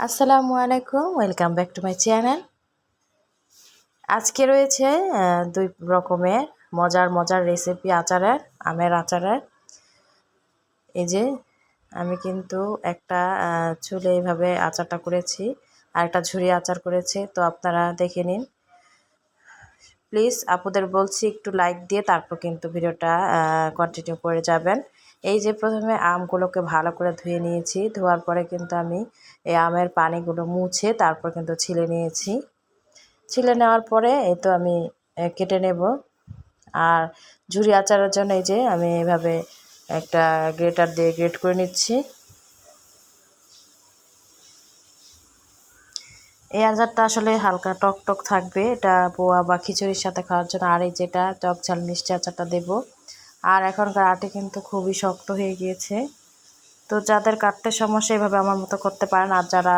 আসসালামু আলাইকুম, welcome back to my channel. আজকে রয়েছে দুই রকমের মজার মজার রেসিপি, আচারের, আমের আচারের। এই যে, আমি কিন্তু একটা চুলে এইভাবে আচারটা করেছি, আর একটা ঝুড়ি আচার করেছি, তো আপনারা দেখে নিন। প্লিজ, আপুদের বলছি একটু লাইক দিয়ে তারপর কিন্তু ভিডিওটা কন্টিনিউ করে যাবেন। এই যে প্রথমে আমগুলোকে ভালো করে ধুয়ে নিয়েছি, ধোয়ার পরে কিন্তু আমি এই আমের পানিগুলো মুছে তারপর কিন্তু ছিলে নিয়েছি। ছিলে নেওয়ার পরে এই তো আমি কেটে নেব। আর ঝুরি আচারের জন্য এই যে আমি এভাবে একটা গ্রেটার দিয়ে গ্রেট করে নিচ্ছি। এই আচারটা আসলে হালকা টক টক থাকবে, এটা পোয়া বা খিচুড়ির সাথে খাওয়ার জন্য। আর এই যেটা টক ঝাল মিষ্টি আচারটা দেব আর এখনকার আটি কিন্তু খুবই শক্ত হয়ে গিয়েছে। তো যাদের কাটতে সমস্যা এভাবে আমার মতো করতে পারেন আর যারা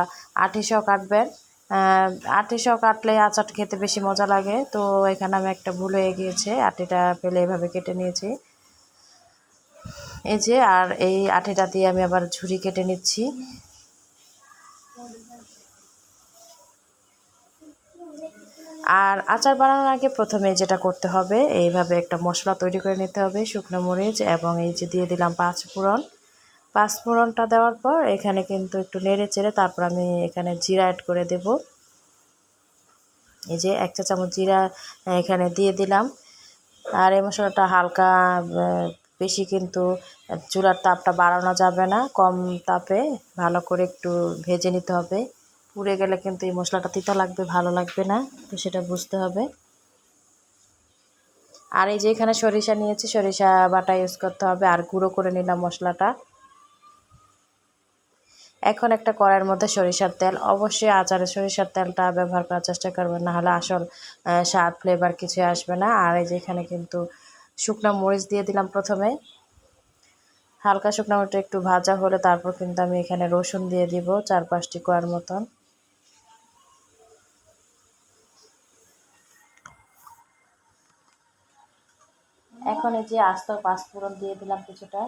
সহ কাটবেন আহ, আটি সহ কাটলে আচার খেতে বেশি মজা লাগে। তো এখানে আমি একটা ভুল হয়ে গিয়েছে আটিটা পেলে এভাবে কেটে নিয়েছি। এই যে আর এই আটিটা দিয়ে আমি আবার ঝুড়ি কেটে নিচ্ছি। আর আচার বানানোর আগে প্রথমে যেটা করতে হবে, এইভাবে একটা মশলা তৈরি করে নিতে হবে, শুকনো মরিচ এবং এই যে দিয়ে দিলাম পাঁচ ফোড়ন। পাঁচ ফোড়নটা দেওয়ার পর এখানে কিন্তু একটু নেড়ে চেড়ে তারপর আমি এখানে জিরা অ্যাড করে দেব। এই যে এক চা চামচ জিরা এখানে দিয়ে দিলাম। আর এই মশলাটা হালকা বেশি কিন্তু চুলার তাপটা বাড়ানো যাবে না, কম তাপে ভালো করে একটু ভেজে নিতে হবে। পুড়ে গেলে কিন্তু এই মশলাটা তিতা লাগবে, ভালো লাগবে না, তো সেটা বুঝতে হবে। আর এই যে এখানে সরিষা নিয়েছি, সরিষা বাটা ইউজ করতে হবে, আর গুঁড়ো করে নিলাম মশলাটা। এখন একটা কড়াইয়ের মধ্যে সরিষার তেল, অবশ্যই আচারে সরিষার তেলটা ব্যবহার করার চেষ্টা করবেন না হলে আসল স্বাদ ফ্লেভার কিছু আসবে না। আর এই যে এখানে কিন্তু শুকনো মরিচ দিয়ে দিলাম প্রথমে। হালকা শুকনো মরিচটা একটু ভাজা হলে তারপর কিন্তু আমি এখানে রসুন দিয়ে দিব, চার পাঁচটি কোয়ার মতন। এখন এই যে আস্ত পাঁচফোড়ন দিয়ে দিলাম কিছুটা।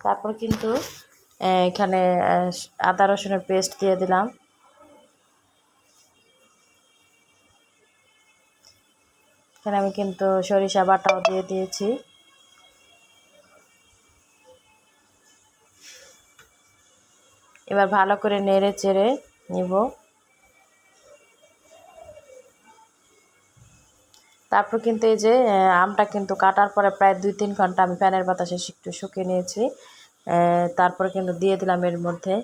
তারপর কিন্তু এখানে আদা রসুনের পেস্ট দিয়ে দিলাম। এখানে আমি কিন্তু সরিষা বাটাও দিয়ে দিয়েছি। এবার ভালো করে নেড়ে চেড়ে নিব। তারপর কিন্তু এই যে আমটা কিন্তু কাটার পরে প্রায় দুই তিন ঘণ্টা আমি ফ্যানের বাতাসে একটু শুকিয়ে নিয়েছি। তারপরে কিন্তু দিয়ে দিলাম এর মধ্যে।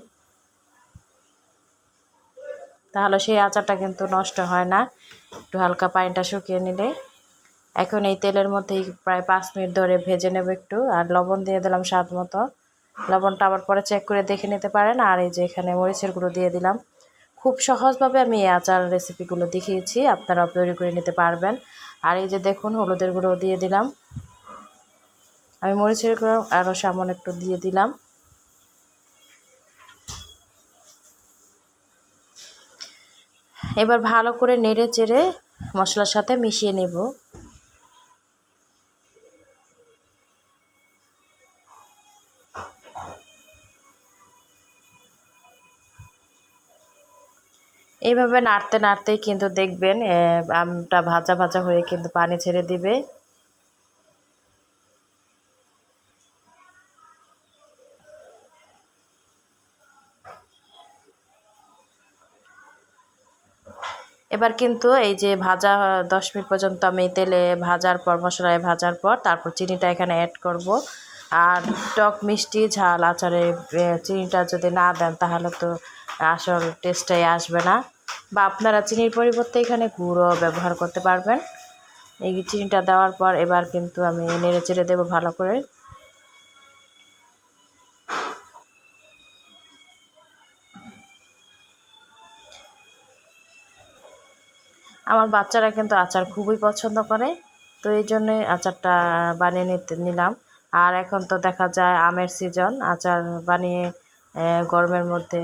তাহলে সেই আচারটা কিন্তু নষ্ট হয় না। একটু হালকা পানিটা শুকিয়ে নিলে। এখন এই তেলের মধ্যেই প্রায় পাঁচ মিনিট ধরে ভেজে নেব একটু। আর লবণ দিয়ে দিলাম স্বাদ মতো। লবণটা আবার পরে চেক করে দেখে নিতে পারেন। আর এই যে এখানে মরিচের গুঁড়ো দিয়ে দিলাম। খুব সহজভাবে আমি এই আচার রেসিপিগুলো দেখিয়েছি। আপনারাও তৈরি করে নিতে পারবেন। আর এই যে দেখুন, হলুদের গুঁড়ো দিয়ে দিলাম। আমি মরিচের গুঁড়ো আরও সামান্য একটু দিয়ে দিলাম। এবার ভালো করে নেড়ে চেড়ে মশলার সাথে মিশিয়ে নেব। এইভাবে নাড়তে নাড়তেই কিন্তু দেখবেন আমটা ভাজা ভাজা হয়ে কিন্তু পানি ছেড়ে দিবে। এবার কিন্তু এই যে ভাজা, দশ মিনিট পর্যন্ত আমি তেলে ভাজার পর, মশলায় ভাজার পর তারপর চিনিটা এখানে অ্যাড করব। আর টক মিষ্টি, ঝাল আচারে চিনিটা যদি না দেন তাহলে তো আসল টেস্টটাই আসবে না। বা আপনারা চিনির পরিবর্তে এখানে গুঁড়ো ব্যবহার করতে পারবেন। এই চিনিটা দেওয়ার পর এবার কিন্তু আমি নেড়ে চেড়ে দেবো ভালো করে। আমার বাচ্চারা কিন্তু আচার খুবই পছন্দ করে, তো এই জন্যে আচারটা বানিয়ে নিতে নিলাম। আর এখন তো দেখা যায় আমের সিজন আচার বানিয়ে গরমের মধ্যে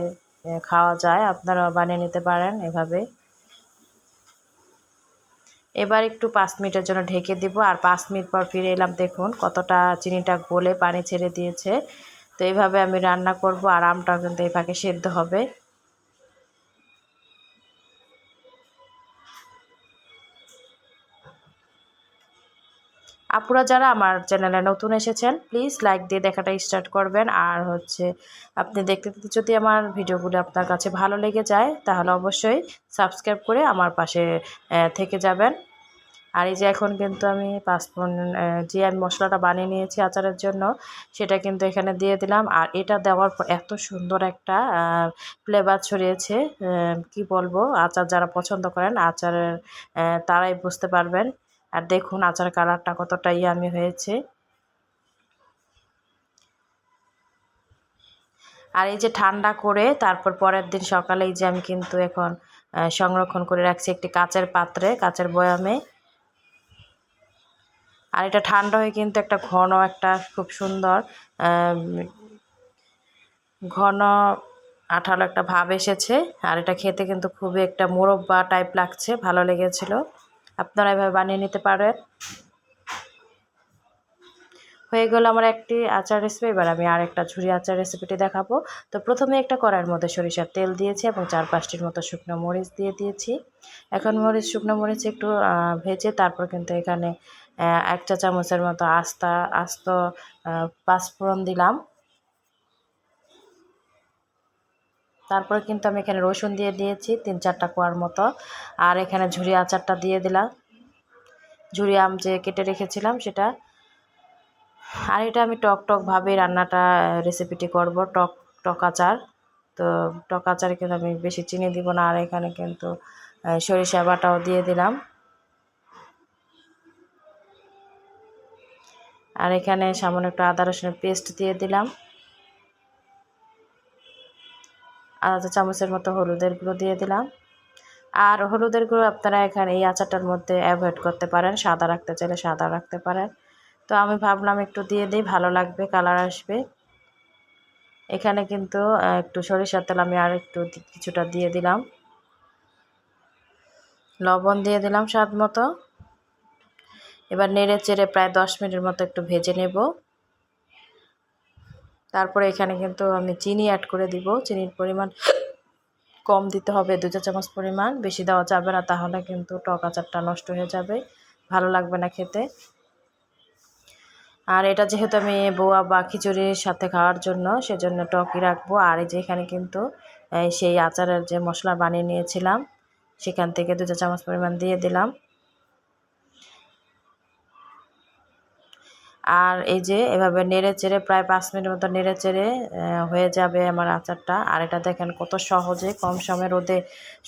খাওয়া যায়। আপনারা বানিয়ে নিতে পারেন এভাবে। এবার একটু পাঁচ মিনিটের জন্য ঢেকে দিব। আর পাঁচ মিনিট পর ফিরে এলাম, দেখুন কতটা চিনিটা গলে পানি ছেড়ে দিয়েছে। তো এইভাবে আমি রান্না করব, আর আমটাও কিন্তু এই সেদ্ধ হবে। আপুরা যারা আমার চ্যানেলে নতুন এসেছেন প্লিজ লাইক দিয়ে দেখাটা স্টার্ট করবেন। আর হচ্ছে, আপনি দেখতে দেখতে যদি আমার ভিডিওগুলো আপনার কাছে ভালো লেগে যায়, তাহলে অবশ্যই সাবস্ক্রাইব করে আমার পাশে থেকে যাবেন। আর এই যে এখন কিন্তু আমি পাঁচফোড়ন যে আমি মশলাটা বানিয়ে নিয়েছি আচারের জন্য, সেটা কিন্তু এখানে দিয়ে দিলাম। আর এটা দেওয়ার পর এত সুন্দর একটা ফ্লেভার ছড়িয়েছে কি বলব? আচার যারা পছন্দ করেন, আচারের তারাই বুঝতে পারবেন। আর দেখুন আচার কালারটা কতটা ইয়ামি হয়েছে। আর এই যে ঠান্ডা করে তারপর পরের দিন সকালে এই যে আমি কিন্তু এখন সংরক্ষণ করে রাখছি একটি কাচের পাত্রে, কাচের বয়ামে। আর এটা ঠান্ডা হয়ে কিন্তু একটা ঘন একটা খুব সুন্দর ঘন আঠালো একটা ভাব এসেছে। আর এটা খেতে কিন্তু খুবই একটা মোরব্বা টাইপ লাগছে, ভালো লেগেছিলো। আপনারা এভাবে বানিয়ে নিতে পারেন। হয়ে গেল আমার একটি আচার রেসিপি এবার আমি আর একটা ঝুরি আচার রেসিপিটি দেখাবো। তো প্রথমে একটা কড়াইয়ের মধ্যে সরিষার তেল দিয়েছি এবং চার পাঁচটির মতো শুকনো মরিচ দিয়ে দিয়েছি। এখন মরিচ, শুকনো মরিচ একটু ভেজে তারপর কিন্তু এখানে এক চা চামচের মতো আস্তা, আস্ত পাঁচফোড়ন দিলাম। তারপরে কিন্তু আমি এখানে রসুন দিয়ে দিয়েছি, তিন চারটা কোয়ার মতো। আর এখানে ঝুরি আচারটা দিয়ে দিলাম। ঝুরি আম যে কেটে রেখেছিলাম সেটা। আর এটা আমি টক টকভাবে রান্নাটা রেসিপিটি করব, টক টক আচার। তো টক আচারে কিন্তু আমি বেশি চিনি দিব না, আর এখানে কিন্তু সরিষা বাটাও দিয়ে দিলাম। আর এখানে সামান্য একটু আদা রসুনের পেস্ট দিয়ে দিলাম। আধা চামচের মতো হলুদের গুঁড়ো দিয়ে দিলাম। আর হলুদের গুঁড়ো আপনারা এখানে এই আচারটার মধ্যে অ্যাভয়েড করতে পারেন, সাদা রাখতে চাইলে সাদা রাখতে পারেন। তো আমি ভাবলাম একটু দিয়ে দিই, ভালো লাগবে কালার আসবে। এখানে কিন্তু একটু সরিষার তেল আমি আর একটু কিছুটা দিয়ে দিলাম। লবণ দিয়ে দিলাম স্বাদ মতো। এবার নেড়ে চেড়ে প্রায় দশ মিনিটের মতো একটু ভেজে নেব। তারপরে এখানে কিন্তু আমি চিনি অ্যাড করে দিব। চিনির পরিমাণ কম দিতে হবে, দু চা চামচ পরিমাণ। বেশি দেওয়া যাবে না, তাহলে কিন্তু টক আচারটা নষ্ট হয়ে যাবে। ভালো লাগবে না খেতে। আর এটা যেহেতু আমি বোয়া বা খিচুড়ির সাথে খাওয়ার জন্য, সেজন্য টকই রাখব। আর এই যে এখানে কিন্তু সেই আচারের যে মশলা বানিয়ে নিয়েছিলাম, সেখান থেকে দু চা চামচ পরিমাণ দিয়ে দিলাম। আর এই যে এভাবে নেড়ে চেড়ে প্রায় পাঁচ মিনিট মতো নেড়ে চেড়ে হয়ে যাবে আমার আচারটা। আর এটা দেখেন কত সহজে, কম সময় রোদে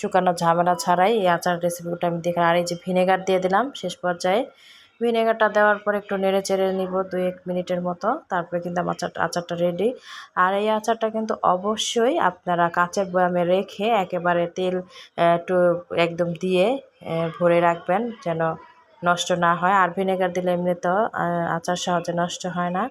শুকানো ঝামেলা ছাড়াই এই আচার রেসিপিটা আমি দেখেন আর এই যে ভিনেগার দিয়ে দিলাম শেষ পর্যায়ে। ভিনেগারটা দেওয়ার পর একটু নেড়ে চেড়ে নিব দুই এক মিনিটের মতো। তারপরে কিন্তু আমার আচার আচারটা রেডি আর এই আচারটা কিন্তু অবশ্যই আপনারা কাঁচের বয়ামে রেখে একেবারে তেল একটু একদম দিয়ে ভরে রাখবেন যেন নষ্ট না হয়। আর ভিনেগার দিলে এমনি তো আচার সহজে নষ্ট হয় না।